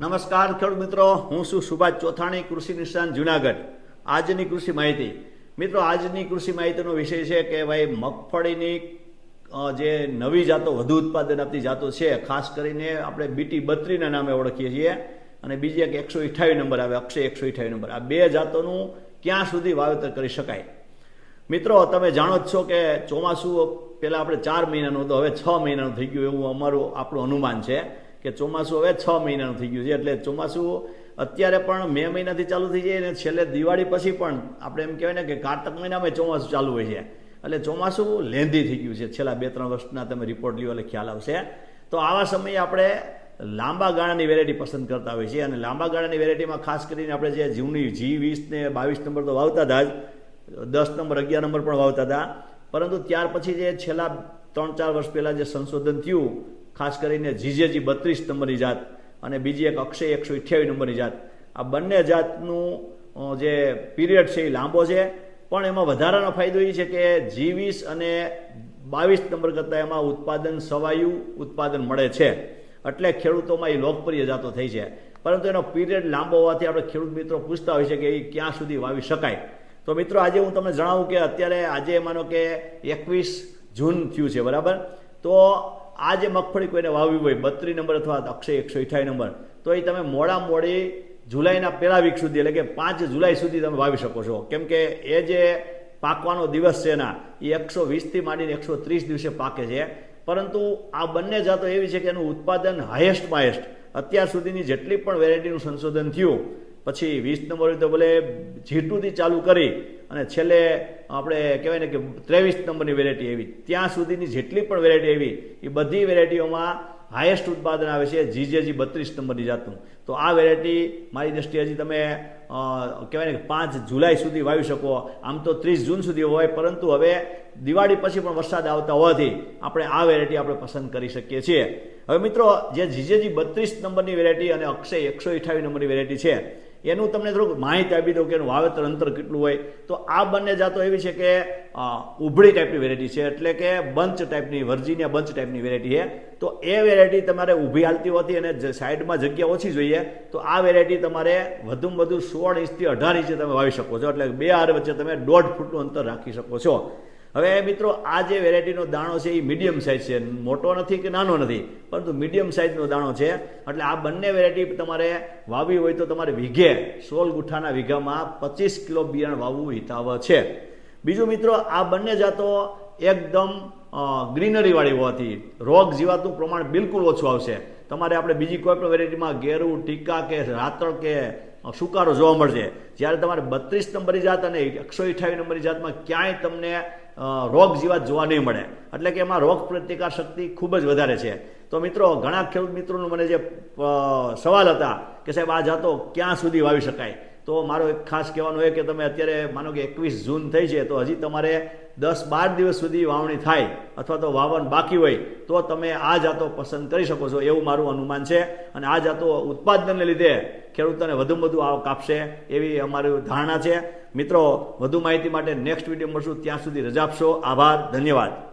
નમસ્કાર ખેડૂત મિત્રો, હું છું સુભાષ ચોથાણી, કૃષિ નિષ્ણાંત જુનાગઢ. આજની કૃષિ માહિતી. મિત્રો, આજની કૃષિ માહિતીનો વિષય છે કે ભાઈ મગફળીની જે નવી જાતો, વધુ ઉત્પાદન આપતી જાતો છે, ખાસ કરીને આપણે બીટી બત્રીના નામે ઓળખીએ છીએ. અને બીજી એક એકસો અઠ્યાવીસ નંબર આવે, અક્ષય એકસો અઠાવીસ નંબર. આ બે જાતોનું ક્યાં સુધી વાવેતર કરી શકાય? મિત્રો, તમે જાણો જ છો કે ચોમાસું પહેલાં આપણે ચાર મહિનાનું હતું, હવે છ મહિનાનું થઈ ગયું એવું અમારું આપણું અનુમાન છે. કે ચોમાસું હવે છ મહિનાનું થઈ ગયું છે. એટલે ચોમાસું અત્યારે પણ મે મહિનાથી ચાલુ થઈ જાય અને છેલ્લે દિવાળી પછી પણ આપણે એમ કહેવાય ને કે કારતક મહિનામાં ચોમાસું ચાલુ હોય છે. એટલે ચોમાસું લેંધી થઈ ગયું છે. છેલ્લા બે ત્રણ વર્ષના તમે રિપોર્ટ લ્યો એટલે ખ્યાલ આવશે. તો આવા સમયે આપણે લાંબા ગાળાની વેરાયટી પસંદ કરતા હોઈએ છીએ. અને લાંબા ગાળાની વેરાયટીમાં ખાસ કરીને આપણે જે જૂની જી વીસ ને બાવીસ નંબર તો વાવતા હતા જ. દસ નંબર, અગિયાર નંબર પણ વાવતા હતા. પરંતુ ત્યાર પછી જે છેલ્લા ત્રણ ચાર વર્ષ પહેલાં જે સંશોધન થયું ખાસ કરીને જીજેજી બત્રીસ નંબરની જાત અને બીજી એક અક્ષય એકસો અઠ્યાવીસ નંબરની જાત. આ બંને જાતનું જે પીરિયડ છે એ લાંબો છે, પણ એમાં વધારાનો ફાયદો એ છે કે જી વીસ અને બાવીસ નંબર કરતાં એમાં ઉત્પાદન સવાયું ઉત્પાદન મળે છે. એટલે ખેડૂતોમાં એ લોકપ્રિય જાતો થઈ છે. પરંતુ એનો પીરિયડ લાંબો હોવાથી આપણે ખેડૂત મિત્રો પૂછતા હોય છે કે એ ક્યાં સુધી વાવી શકાય. તો મિત્રો આજે હું તમને જણાવું કે અત્યારે આજે માનો કે એકવીસ જૂન થયું છે, બરાબર? તો આ જે મગફળી કોઈને વાવવી હોય, બત્રી નંબર અથવા અક્ષય એકસો અઠ્યાવીસ નંબર, તો એ તમે મોડા મોડી જુલાઈના પહેલા વીક સુધી, એટલે કે પાંચ જુલાઈ સુધી તમે વાવી શકો છો. કેમ કે એ જે પાકવાનો દિવસ છે એના, એ એકસો વીસથી માંડીને એકસો ત્રીસ દિવસે પાકે છે. પરંતુ આ બંને જાતો એવી છે કે એનું ઉત્પાદન હાયેસ્ટમાં હાયેસ્ટ અત્યાર સુધીની જેટલી પણ વેરાયટીનું સંશોધન થયું પછી વીસ નંબર તો ભલે જીટુથી ચાલુ કરી અને છેલ્લે આપણે કહેવાય ને કે ત્રેવીસ નંબરની વેરાયટી એવી ત્યાં સુધીની જેટલી પણ વેરાયટી એવી એ બધી વેરાયટીઓમાં હાયેસ્ટ ઉત્પાદન આવે છે જીજેજી બત્રીસ નંબરની જાતનું. તો આ વેરાયટી મારી દ્રષ્ટિએ હજી તમે કહેવાય ને પાંચ જુલાઈ સુધી વાવી શકો. આમ તો ત્રીસ જૂન સુધી હોય, પરંતુ હવે દિવાળી પછી પણ વરસાદ આવતા હોવાથી આપણે આ વેરાયટી આપણે પસંદ કરી શકીએ છીએ. હવે મિત્રો, જે જીજેજી બત્રીસ નંબરની વેરાયટી અને અક્ષય એકસો અઠાવીસ નંબરની વેરાયટી છે એનું તમને થોડુંક માહિતી આપી દઉં કે એનું વાવેતર અંતર કેટલું હોય. તો આ બંને જાતો એવી છે કે ઉભળી ટાઈપની વેરાયટી છે. એટલે કે બંચ ટાઈપની વર્જિનિયા બંચ ટાઈપની વેરાયટી છે. તો એ વેરાયટી તમારે ઊભી હાલતી હોતી અને સાઈડમાં જગ્યા ઓછી જોઈએ, તો આ વેરાયટી તમારે વધુમાં વધુ સોળ ઇંચથી અઢાર ઇંચે તમે વાવી શકો છો. એટલે બે હાર વચ્ચે તમે દોઢ ફૂટનું અંતર રાખી શકો છો. હવે મિત્રો, આ જે વેરાયટીનો દાણો છે, એ મીડિયમ સાઇઝ છે. મોટો નથી કે નાનો નથી, પરંતુ મીડિયમ સાઇઝનો દાણો છે. એટલે આ બંને વેરાયટી તમારે વાવી હોય તો તમારે વીઘે સોળ ગુઠ્ઠાના વીઘામાં પચીસ કિલો બિયારણ વાવવું હિતાવ છે. બીજું મિત્રો, આ બંને જાતો એકદમ ગ્રીનરી વાળી હોવાથી રોગ જીવાતનું પ્રમાણ બિલકુલ ઓછું આવશે. તમારે આપણે બીજી કોઈ પણ વેરાયટીમાં ગેરું, ટીકા કે રાતળ કે સુકારો જોવા મળશે. જ્યારે તમારે બત્રીસ નંબરની જાત અને એકસો અઠાવીસ નંબરની જાતમાં ક્યાંય તમને રોગ જીવાત જોવા નહીં મળે. એટલે કે એમાં રોગ પ્રતિકાર શક્તિ ખૂબ જ વધારે છે. તો મિત્રો, ઘણા ખેડૂત મિત્રોનું મને જે સવાલ હતા કે સાહેબ, આ જાતો ક્યાં સુધી વાવી શકાય? તો મારો એક ખાસ કહેવાનું એ કે તમે અત્યારે માનો કે એકવીસ જૂન થઈ છે, તો હજી તમારે દસ બાર દિવસ સુધી વાવણી થાય અથવા તો વાવણ બાકી હોય, તો તમે આ જાતો પસંદ કરી શકો છો એવું મારું અનુમાન છે. અને આ જાતો ઉત્પાદનને લીધે ખેડૂતોને વધુમાં વધુ આવક આપશે એવી અમારી ધારણા છે. મિત્રો, વધુ માહિતી માટે નેક્સ્ટ વીડિયો મળશું. ત્યાં સુધી રજા આપશો. આભાર. ધન્યવાદ.